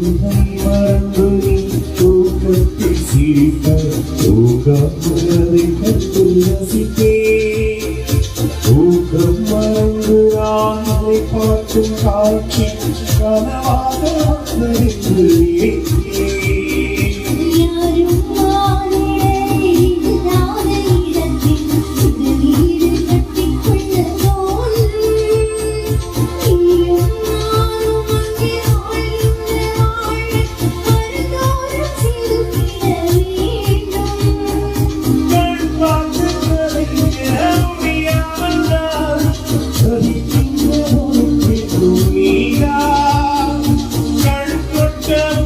இதை மறந்து நீ தூக்கத்தில் சிரித்த தூக்கம் ரசித்தே தூக்கம் மறந்து பார்க்கும் காட்சி கனவாக வந்தறிந்து Yeah.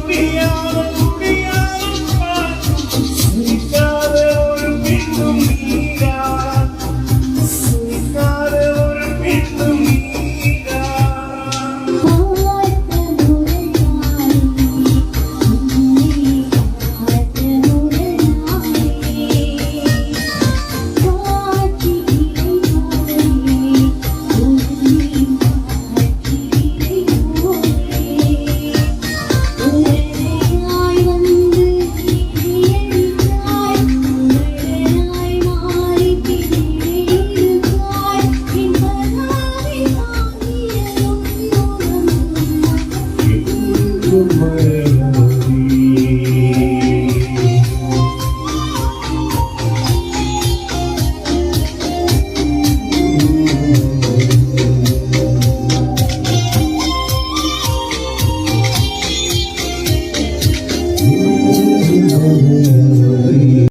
Senhor.